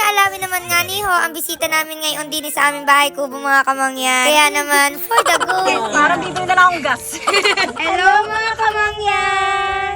Alawi naman nga ni ho, ang bisita namin ngayon din sa aming bahay kubo mga kamangyan. Kaya naman, for the good. Parang bibili na lang akong gas. Hello mga kamangyan!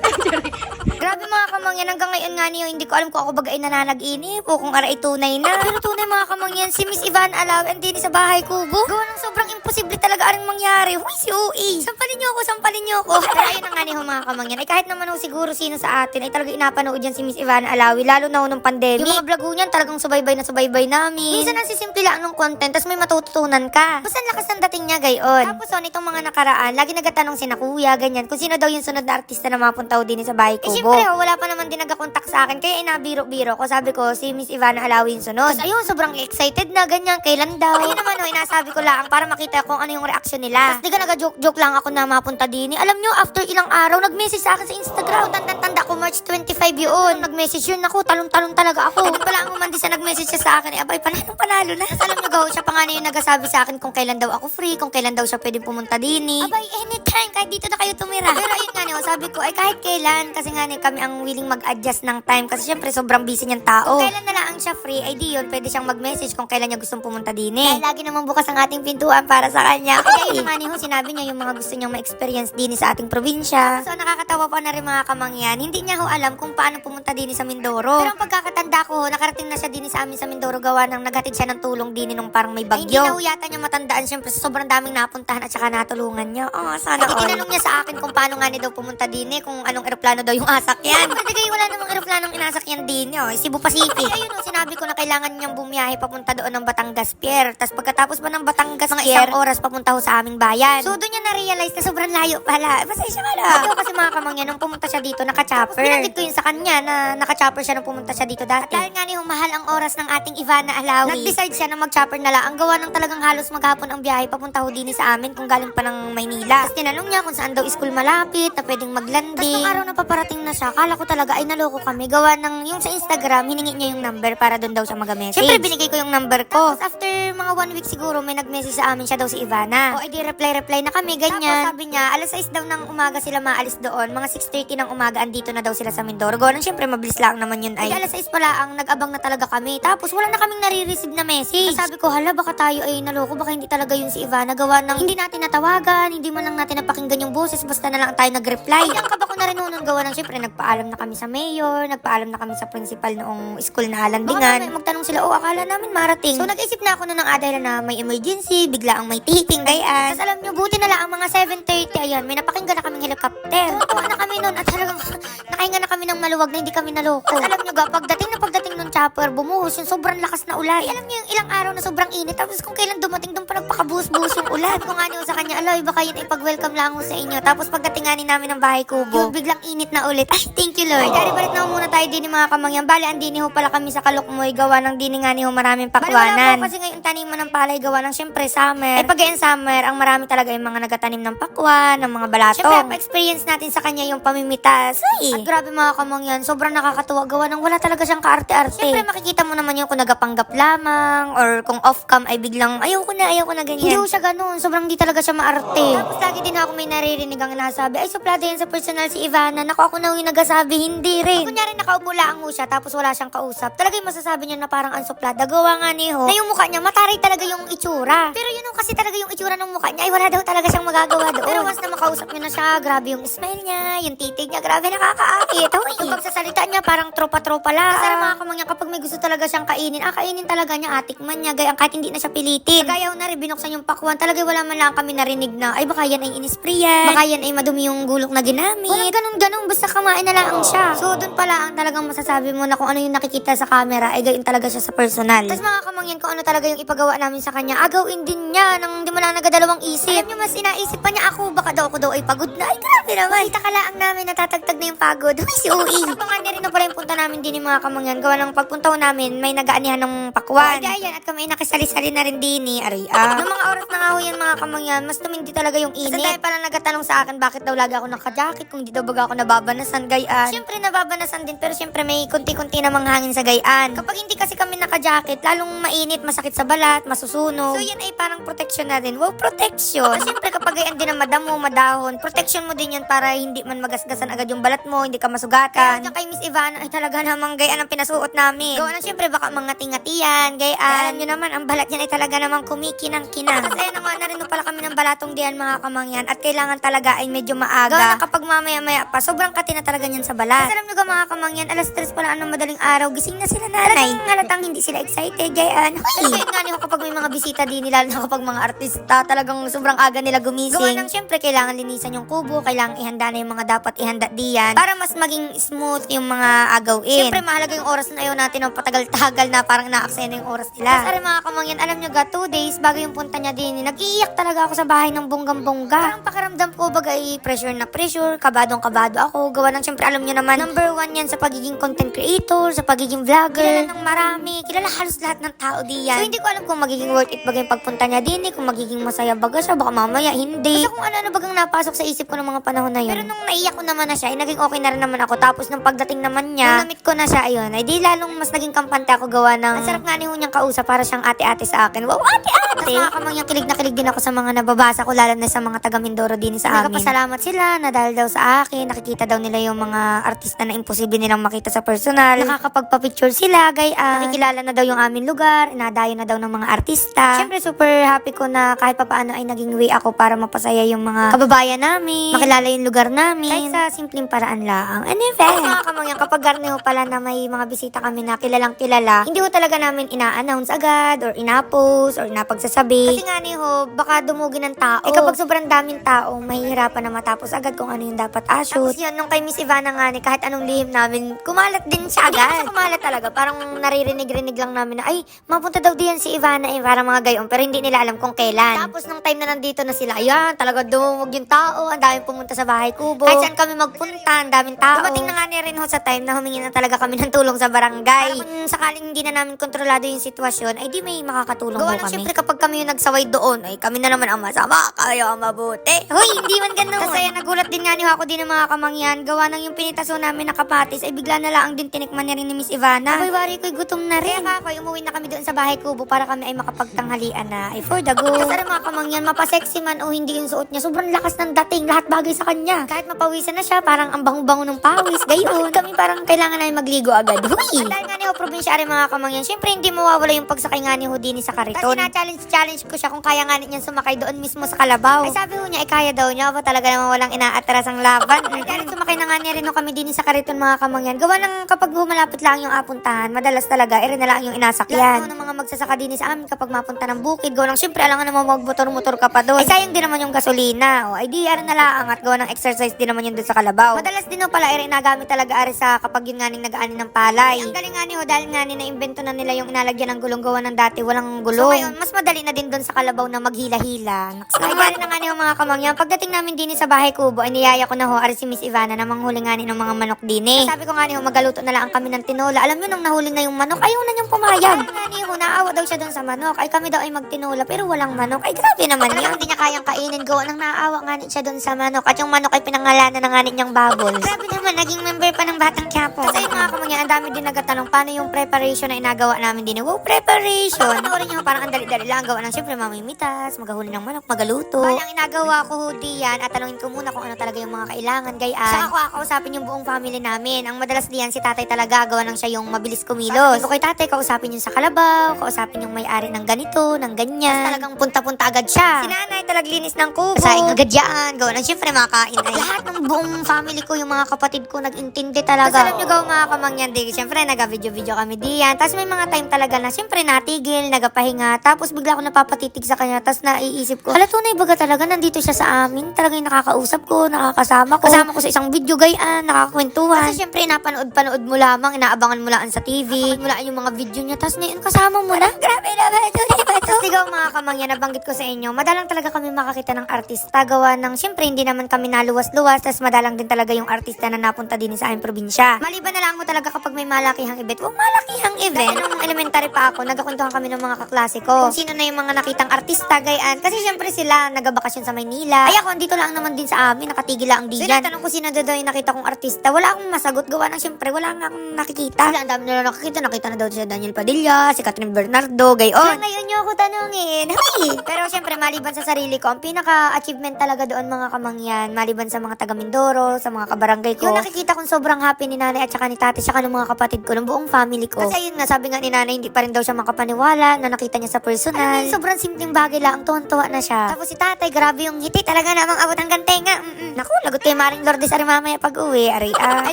Grabe mga kamangyan, hanggang ngayon nga niyo, hindi ko alam kung ako bagay nananaginip o kung aray tunay na. Pero tunay mga kamangyan, si Miss Ivan Alaw, hindi sa bahay kubo. Gawa ng sobrang imposible talaga aring mangyari. Huy, si Ui. Sampalin niyo ako, sampalin niyo ako. Pero ayun na nga niyo mga kamangyan, ay kahit naman ho siguro sino sa atin, ay talaga inapanood yan si Miss Ivan Alawi, lalo na ho nung pandemic. Yung mga vlog niyan, talagang subaybay na subaybay namin. Minsan nasisimple lang ng content, tas may matututunan ka. Basta ang lakas ng dating niya gayon. Tapos on, itong mga nakaraan, lagi nagatanong si na kuya, ganyan, kung sino daw yung sunod na artista na mapunta ho din sa bahay Eh, kubo. Eh, syempre ho, wala pa naman din nagakontak sa akin, kaya inabiro-biro ko. Sabi ko, si Miss Ivana Alawi yung sunod. Tapos ayun, sobrang excited na, ganyan, kailan daw. Ayun naman ho, inasabi ko lang para makita kung ano yung reaksyon nila. Tapos di ka naga-joke-joke lang ako na mapunta din. Alam nyo, after ilang araw, nag-message sa akin sa Instagram. Tanda-tanda ko, March 25 yun. Nag-message yun, ako, talong-talong talaga ako. Eh, di pala ang umandi sa nag-message siya sa akin, eh, abay, panalo, panalo na. Tapos alam nyo, go, siya pa nga na yung nagasabi sa akin kung kailan daw ako free, kung kailan daw siya pwedeng pumunta din. Abay, anytime, kahit dito na kayo tumira. Pero ayun nga niyo, sabi ko, ay kahit kailan, kasi nga ni kami ang willing mag-adjust ng time, kasi syempre sobrang busy niyang tao. Kung kailan na lang siya free, ay di yun, pwede siyang mag-message kung kailan niya gustong pumunta din eh. Dahil lagi naman bukas ang ating pintuan para sa kanya. Kaya yun nga niyo, sinabi niya yung mga gusto niyang ma-experience din sa ating probinsya. So nakakatawa pa na rin mga kamangyan, hindi niya ho alam kung paano pumunta din sa Mindoro. Pero ang pagkakatanda ko, nakarating na siya din sa amin sa Mindoro gawa nang naghatid siya ng tulong din nung parang may bagyo. Ay, hindi na ho yata niya matandaan syempre sa sobrang daming napuntahan at saka natulungan niya. Oh, sana all. Tinanong niya sa akin kung paano nga niya daw pumunta din eh, kung anong eroplano daw yung asakyan. Pwede kayo wala namang eroplanong inasakyan din oh, Cebu Pacific. Ay, ayun oh, sinabi ko na kailangan niyang bumiyahe papunta doon ng Batangas Pier. Tapos pagkatapos ba ng Batangas mga isang oras papunta ho sa aming bayan. So doon niya na-realize na sobrang layo pala. Pasensya ka na. Ito kasi mga kamangyan, nung pumunta siya dito, naka-chopper. Binanggit ko yun sa kanya na naka-chopper siya nung pumunta siya dito dati. Dahil nga niyong mahal ang oras ng ating Ivana Alawi. Nag-decide siya na mag-chopper na lang. Ang gawa ng talagang halos maghapon ang biyahe papunta ho din sa amin kung galing pa ng Maynila. Tapos tinanong niya kung saan daw school malapit na pwedeng maglanding. Tapos nung araw na paparating na siya, kala ko talaga ay naloko kami. Gawa ng yung sa Instagram, hiningi niya yung number para doon daw siya mag-message. Siyempre binigay ko yung number ko. Tapos after mga one week siguro, may nag-message sa amin siya daw si Ivana. O edi reply-reply na kami, ganyan. Tapos sabi niya, alas 6 daw ng umaga sila maalis doon. Mga 6.30 ng umaga, andito na daw sila sa Mindoro. Gawa ng siyempre mabilis lang naman yun ay. Edi alas 6 pala ang nag-abang na talaga kami. Tapos wala na kaming nare-receive na message. Tapos sabi ko, hala baka tayo ay naloko, baka hindi talaga yun si Ivana. Gawa ng hindi natin natawagan, hindi man lang natin napakinggan yung boses, basta na lang tayo nag-reply. Ang kaba ko na rin noon gawa ng siyempre nagpaalam na kami sa mayor, nagpaalam na kami sa principal noong school na halandingan. Baka magtanong sila, oh akala namin marating. So nag-isip na ako na ng adala na may emergency, bigla ang may titing, gayaan. Tapos alam nyo, buti na lang ang mga 7.30, ayan, may napakinggan na kaming helicopter. Tuwa na kami noon at talagang nakahinga na kami ng maluwag na hindi kami naloko. Alam nyo ga, pagdating na pagdating chopper, bumuhos yung sobrang lakas na ulan. Ay, alam nyo yung ilang araw na sobrang init. Tapos kung kailan dumating doon pa nagpakabuhos-buhos yung ulan. Nga niyo sa kanya, aloy, baka yun ay pag-welcome lang ako sa inyo. Tapos pagdating nga ni namin ng bahay kubo, yung biglang init na ulit. Ay, thank you Lord. Dari balit na muna tayo din mga kamangyan. Bali, ang dini ho pala kami sa Kalukmoy. Gawa ng dini nga ni ho maraming pakwanan. Bali, kasi ngayon taniman ng palay gawa ng syempre summer. Eh, pag summer, ang marami talaga yung mga nagatanim ng pakwan, ng mga balatong. Syempre, experience natin sa kanya yung pamimitas. Ay, at grabe mga kamangyan, sobrang nakakatuwa. Gawa ng wala talaga siyang kaarte-arte. Syempre, makikita mo naman yung kung nagapanggap lamang or kung off-cam ay biglang ayaw ko na, ayaw ko na ganyan. Hindi ho siya ganun. Sobrang di talaga siya maarte. Tapos lagi din ako may naririnig ang nasabi, ay suplada yan sa personal si Ivana. Naku, ako na yung nagasabi, hindi rin. Kunyari nakaupo lang ho siya tapos wala siyang kausap. Talaga yung masasabi niya na parang ang suplada. Gawa nga ni ho, na yung mukha niya, mataray talaga yung itsura. Pero yun kasi talaga yung itsura ng mukha niya, ay wala daw talaga siyang magagawa doon. Pero once na makausap niyo na siya, grabe yung smile niya, yung titig niya, grabe nakakaakit. Hoy, yung pagsasalita niya, parang tropa-tropa lang. Kasi mga kamangyan, kapag may gusto talaga siyang kainin, ah, kainin talaga niya, atikman niya, gayang kahit hindi na siya pilitin. Kaya na rin, binuksan yung pakwan, talaga wala man lang kami narinig na, ay baka yan ay inisprayan, baka yan ay madumi yung gulok na ginamit. Walang ganun-ganun, basta kamain na lang siya. So, doon pala ang talagang masasabi mo na kung ano yung nakikita sa camera, ay gayon talaga siya sa personal. Tapos mga kamangyan, kung ano talaga yung ipagawa namin sa kanya, agawin din niya nang di mo lang nagadalawang isip. Alam niyo, mas inaisip pa niya ako, baka daw ako daw ay pagod na. Ay, grabe naman. Kita ka lang namin natatagtag na yung pagod. Uy, si Ui. Sa pangalan rin na pala yung punta namin din yung mga kamangyan. Gawa ng pagpunta namin, may nagaanihan ng pakwan. Ay, ayan, at kami nakisali-sali na rin din ni Aray, ah. Noong mga oras na ho yan mga kamangyan, mas tumindi talaga yung init. Kasi dahil pala nagatanong sa akin, bakit daw lagi ako naka-jacket kung di daw baga ako nababanasan, gayaan. Siyempre, nababanasan din, pero siyempre may kunti-kunti namang hangin sa gayaan. Kapag hindi kasi kami naka-jacket, lalong mainit, masakit sa balat, masusunog. So, yan ay parang protection na din. Wow, protection. At siyempre, kapag gayaan din ang madamo, madahon, protection mo din yan para hindi man magasgasan agad yung balat mo, hindi ka masugatan. Kaya kay Miss Ivana, ay talaga namang gayaan ang pinasuot namin. Gawa na syempre baka mga tingatiyan, gayaan. Alam nyo naman, ang balat niyan ay talaga namang kumikinang kinang. Kasi ayun na rin pala kami ng balatong diyan mga kamangyan at kailangan talaga ay medyo maaga. Gawa na kapag mamaya-maya pa, sobrang kati na talaga niyan sa balat. Kasi alam nyo ga mga kamangyan, alas 3 pa lang ng madaling araw, gising na sila nanay. Talagang halatang hindi sila excited, gayaan. Hoy! Kaya nga niyo kapag may mga bisita din nila, na kapag mga artista, talagang sobrang aga nila gumising. Gawa ng syempre, kailangan linisan yung kubo, kailangan ihanda na yung mga dapat ihanda diyan para mas maging smooth yung mga agawin. Syempre, mahalaga yung oras na ayaw natin ng patagal-tagal na parang naaksaya na yung oras nila. Alam mga kamangyan, alam nyo ga, two days bago yung punta niya din, nag-iiyak talaga ako sa bahay ng bonggang-bongga. Parang pakiramdam ko baga ay pressure na pressure, kabadong-kabado ako. Gawa ng syempre, alam nyo naman, number one yan sa pagiging content creator, sa pagiging vlogger. Kilala ng marami, kilala halos lahat ng tao diyan. So, hindi ko alam kung magiging worth it baga yung pagpunta niya din, eh, kung magiging masaya baga siya, baka mamaya hindi. Basta kung ano-ano bagang napasok sa isip ko ng mga panahon na yun. Pero nung naiyak ko naman na siya, ay naging okay na rin naman ako. Tapos nung pagdating naman niya, nung ko na siya, ayun, ay di lalong mas naging kampante ako gawa ng... Ang sarap nga ni Hunyang kausap para siyang ate-ate sa akin. Wow, ate-ate! Tapos mga kamangyang kilig na kilig din ako sa mga nababasa ko, lalo na sa mga taga Mindoro din sa amin. Nagpasalamat sila na dahil daw sa akin, nakikita daw nila yung mga artista na imposible nilang makita sa personal. Nakakapagpa-picture sila, gayaan. Nakikilala na daw yung aming lugar, inadayo na daw ng mga artista. Siyempre, super happy ko na kahit papaano ay naging way ako para mapasaya yung mga kababayan namin, makilala yung lugar namin. Kahit sa simpleng paraan lang. And in fact, mga kamangyan, kapag garneho pala na may mga bisita kami na kilalang kilala, hindi ko talaga namin ina-announce agad or ina-post or napagsasabi. Kasi nga ni ho, baka dumugi ng tao. Eh kapag sobrang daming tao, mahihirapan na matapos agad kung ano yung dapat ashoot. Tapos yun, nung kay Miss Ivana nga ni, kahit anong lihim namin, kumalat din siya agad. Hindi kumalat talaga. Parang naririnig-rinig lang namin na, ay, mapunta daw diyan si Ivana eh, para mga gayon. Pero hindi nila alam kung kailan. Tapos nung time na nandito na sila, ayan, talaga dumumog yung tao. Ang daming pumunta sa bahay kubo. Kahit saan kami magpunta, ang daming tao. Dumating na nga ni rin ho sa time na humingi na talaga kami ng tulong sa barangay. Para kung sakaling hindi na namin kontrolado yung sitwasyon, ay di may makakatulong ho kami. Siyempre kapag kami yung nagsaway doon, ay kami na naman ang masama, kayo ang mabuti. Hoy, hindi man ganun. Kasi nagulat din nga ni ho ako din ng mga kamangyan. Gawa ng yung pinitaso namin na kapatis, ay bigla na lang din tinikman niya rin ni Miss Ivana. Ay, wari ko'y gutom na rin. Kaya kakoy, umuwi na kami doon sa bahay kubo para kami ay makapagtanghalian na ay for the go. Kasi alam mga kamangyan, mapasexy man o hindi yung suot niya, sobrang lakas ng dating, lahat bagay sa kanya. Kahit mapawisan na siya, parang ang bango-bango ng pawis, gayon. Kami parang kailangan na magligo agad. Huy! Dahil nga ni ho, probinsya rin mga kamangyan, syempre hindi mawawala yung pagsakay nga ni Houdini sa kariton. Kasi na-challenge challenge ko siya kung kaya nga niya sumakay doon mismo sa kalabaw. Ay sabi ho niya, ay kaya daw niya, ba talaga naman walang inaatras ang laban. Ay dahil sumakay na nga niya rin kami din sa kariton mga kamangyan. Gawa ng kapag humalapit lang yung apuntahan, madalas talaga, ere na lang yung inasakyan. Lahat ng mga magsasaka din sa amin kapag mapunta ng bukid, gawa ng syempre, alam nga naman magmotor-motor ka pa doon. Ay sayang din naman yung gasolina. O ay di, na lang at gawa ng exercise din naman yun doon sa kalabaw. Madalas din ho pala, ere nagamit talaga are sa kapag yun nga ning nag-ani ng palay. Ay, ang galing nga ni ho, dahil nga ni na-invento na nila yung inalagyan ng gulong gawa ng dati, walang gulong. So ngayon, mas madali na din doon sa kalabaw na maghila-hila. Naks, ay, dahil na nga ni ho mga kamangyan, pagdating namin din sa bahay kubo, ay niyaya ko na ho, are si Miss Ivana na manghuli ng mga manok din eh. Sabi ko nga ni ho, magaluto na lang kami ng tinola. Alam nyo, nung nahuli na yung manok, ayaw na niyang pumayag. Sabi nga naawa daw siya doon sa manok. Ay kami daw ay magtinola, pero walang manok. Ay grabe naman yun. Hindi niya kayang kainin. Gawa nang naawa nga ni siya doon sa manok. At yung manok ay pinangalanan na nga ni niyang babol. grabe naman, naging member pa ng Batang Quiapo. Kasi yung mga kamangyan, ang dami din nagtatanong, paano yung preparation na inagawa namin din? Wow, preparation! Panoorin niyo, parang ang dali-dali lang. Gawa ng syempre mamimitas, maghahuli ng manok, magaluto. Bali, ang inagawa ko ho diyan at tanungin ko muna kung ano talaga yung mga kailangan, gayaan. Saka ako kakausapin yung buong family namin. Ang madalas diyan si tatay talaga, gawa ng siya yung mabilis kumilos. So, kay tatay, kausapin yung sa kalabaw, kausapin yung may-ari ng ganito, ng ganyan. Tapos talagang punta-punta agad siya. Si nanay talaglinis ng kubo. Saing agad yan. Gawa ng syempre makain ay. Lahat ng buong family ko, yung mga kapatid ko, nag-intindi talaga. Tapos alam nyo gawa mga kamangyan, di, syempre nag-video-video kami diyan. Tapos may mga time talaga na syempre natigil, nagapahinga. Tapos bigla ako napapatitig sa kanya. Tapos naiisip ko, hala tunay baga talaga, nandito siya sa amin. Talaga yung nakakausap ko, nakakasama ko. Kasama ko sa isang video gayaan, nakakakwentuhan. Kasi syempre napanood-panood mo lamang, inaabangan mo lang sa TV. Mo lang yung mga video niya. Tapos ngayon kasama mo na. Grabe naman, tunay ba ito? Tapos ikaw mga kamangyan, nabanggit ko sa inyo, madalang talaga kami makakita ng artista. Gawa ng, syempre hindi naman kami naluwas-luwas. Tapos madalang din talaga yung artista na napunta din sa aming probinsya. Maliban na lang mo talaga kapag may malakihang event. Huwag malakihang event. Nung elementary pa ako, nagkakuntuhan kami ng mga kaklase ko. Kung sino na yung mga nakitang artista, gayaan. Kasi syempre sila, nagabakasyon sa Maynila. Ay ako, dito lang naman din sa amin, nakatigil lang diyan. So, natanong ko sino daw yung nakita kong artista. Wala akong masagot. Gawa ng syempre, wala nga akong nakikita. Sila, ang dami nila nakikita. Nakita na daw si Daniel Padilla, si Catherine Bernardo, gayon. Kaya ngayon nyo ako tanungin. Hey! Pero syempre, maliban sa sarili ko, ang pinaka-achievement talaga doon mga kamangyan, maliban sa mga taga Mindoro, sa mga kabarangay ko, yung nakikita kong sobrang happy ni nanay at saka ni tatay, saka ng mga kapatid ko, ng buong family, ko. Kasi ayun nga, sabi nga ni nanay, hindi pa rin daw siya makapaniwala na nakita niya sa personal. Ay, sobrang simpleng bagay lang, tuwan-tuwa na siya. Tapos si tatay, grabe yung ngiti, talaga namang abot hanggang tenga. Mm-mm. Naku, lagot kay Maring Lourdes ari mamaya pag uwi, ari ah. Ay,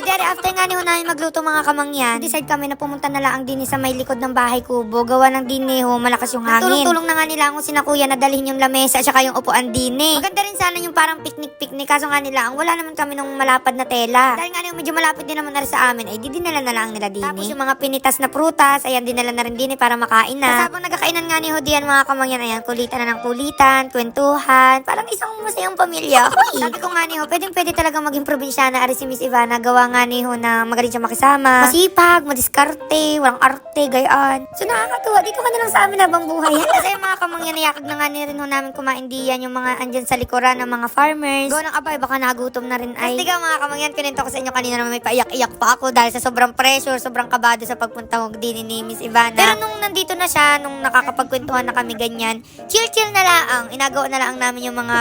dari, after nga ni ho namin magluto mga kamangyan, decide kami na pumunta na lang ang dini sa may likod ng bahay kubo. Gawa ng dini ho, malakas yung hangin. Tulong-tulong na nga nila ako sina kuya na dalhin yung lamesa at saka yung upuan dini. Maganda rin sana yung parang picnic-picnic, kaso nga nila, ang wala naman kami nung malapad na tela. Dahil nga yung medyo malapit din naman na sa amin, ay di dinala na lang nila dini. Tapos yung mga pinitas na prutas, ayan dinala na rin dini para makain na. Tapos habang nagkakainan nga ni Hodian mga kamangyan, ayan, kulitan na ng kulitan, kwentuhan, parang isang masayang pamilya. Hoy! Sabi ko nga ni Ho, pwedeng pwede talaga maging probinsyana ari si Miss Ivana, gawa nga ni Ho na magaling siya makisama, masipag, madiskarte, walang arte, gayaan. So nakakatuwa, dito ka na lang sa amin habang buhay. Kasi yung mga kamangyan, nayakag na nga ni rin ho namin kumain diyan yung mga andyan sa likuran ng mga farmers. Gawa ng abay, baka nagutom na rin ay. Kasi mga kamangyan, kinento ko sa inyo kanina naman may paiyak-iyak pa ako dahil sa sobrang pressure, sobrang kabado sa pagpunta ko din ni Miss Ivana. Pero nung nandito na siya, nung nakakapagkwentuhan na kami ganyan, chill-chill na lang. Inagawa na lang namin yung mga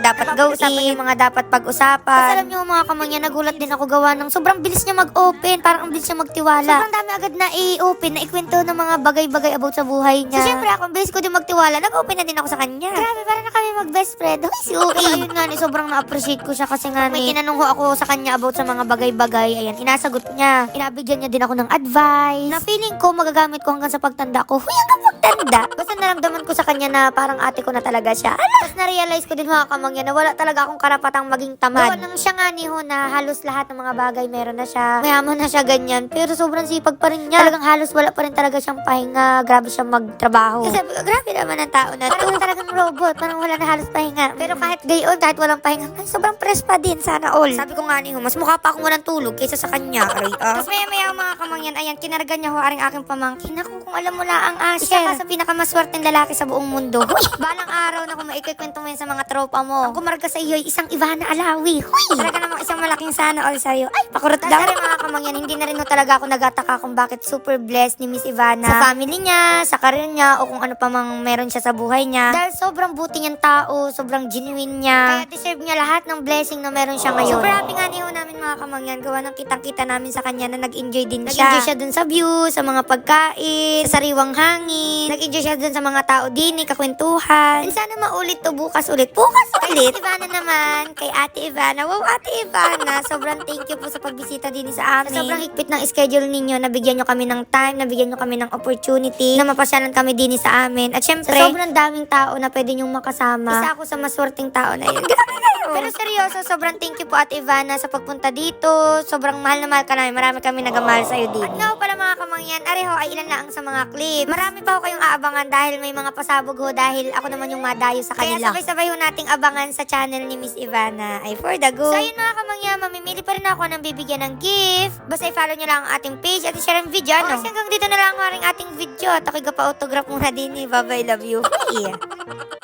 dapat gawin, yung mga dapat pag-usapan. Tapos alam niyo mga kamangyan, nagulat din ako gawa ng sobrang bilis niya mag-open, parang ang bilis niya magtiwala. Sobrang dami agad na i-open, na ikwento ng mga bagay-bagay about sa buhay niya. So syempre ako, ang bilis ko din magtiwala, nag-open na din ako sa kanya. Grabe, parang na kami mag-best friend. Hoy, si Uy. Ayun nga ni, sobrang na-appreciate ko siya kasi nga ni, may tinanong ko ako sa kanya about sa mga bagay-bagay. Ayan, inasagot niya. Inabigyan niya din ako ng advice. Na feeling ko, magagamit ko hanggang sa pagtanda ko. Huy, hanggang pagtanda. Basta naramdaman ko sa kanya na parang ate ko na talaga siya. Tapos na-realize ko din mga kamangyan na wala talaga akong karapatang maging tamad. Gawa nang siya nga ni Ho na halos lahat ng mga bagay meron na siya. Mayaman na siya ganyan. Pero sobrang sipag pa rin niya. Talagang halos wala pa rin talaga siyang pahinga. Grabe siya magtrabaho. Kasi grabe naman ang tao na to. Parang talagang robot. Parang wala na halos pahinga. Pero kahit gayon, kahit walang pahinga, ay, sobrang press pa din. Sana all. Sabi ko nga ni Ho, mas mukha pa akong walang tulog kaysa sa kanya. Aray, ah. Tapos maya maya mga kamangyan, ayan, kinarga niya ho aring aking pamangkin. Ako kung alam mo lang ang Asher. Isa ka sa pinakamaswerteng lalaki sa buong mundo. Huy, balang araw na kung maikikwento mo yan sa mga tropa mo. Ang kumarga sa iyo ay isang Ivana Alawi. Huy! Talaga namang isang malaking sana all sa'yo. Ay, pakurot daw. Kasi mga kamangyan, hindi na rin ho talaga ako nagataka kung bakit super blessed ni Miss Ivana. Sa family niya, sa career niya, o kung ano pa mang meron siya sa buhay niya. Dahil sobrang buti niyang tao, sobrang genuine niya. Kaya deserve niya lahat ng blessing na meron siya ngayon. Super happy nga niyo namin mga kamangyan. Gawa ng kitang-kita namin sa kanya na nag-enjoy din siya. Nag-enjoy siya dun sa view, sa mga pagkain, sa sariwang hangin. Nag-enjoy siya dun sa mga tao din, eh, kakwentuhan. And sana maulit to bukas ulit. Bukas ulit! Ivana naman, kay Ate Ivana. Wow, Ate Ivana, sobrang thank you po sa pagbisita din sa amin. Sobrang higpit ng schedule ninyo, nabigyan nyo kami ng time, nabigyan nyo kami ng opportunity, na mapasyalan kami din sa amin. At syempre, sa sobrang daming tao na pwede nyong makasama, isa ako sa maswerteng tao na yun. Grabe kayo! Pero seryoso, sobrang thank you po Ate Ivana sa pagpunta dito. Sobrang mahal na mahal ka namin. Marami kami nagamahal sa'yo din. At ho pala mga kamangyan, areho ay ilan lang sa mga clip. Marami pa ho kayong aabangan dahil may mga pasabog ho dahil ako naman yung madayo sa kanila. Kaya sabay-sabay ho nating abangan sa channel ni Miss Ivana ay for the go. So ayun mga kamangyan, mamimili pa rin ako ng bibigyan ng gift. Basta i-follow nyo lang ang ating page at i-share ang video, no? Kasi hanggang dito na lang ang ating video. At ako'y gapa-autograph muna din eh. Bye-bye, love you. Hey!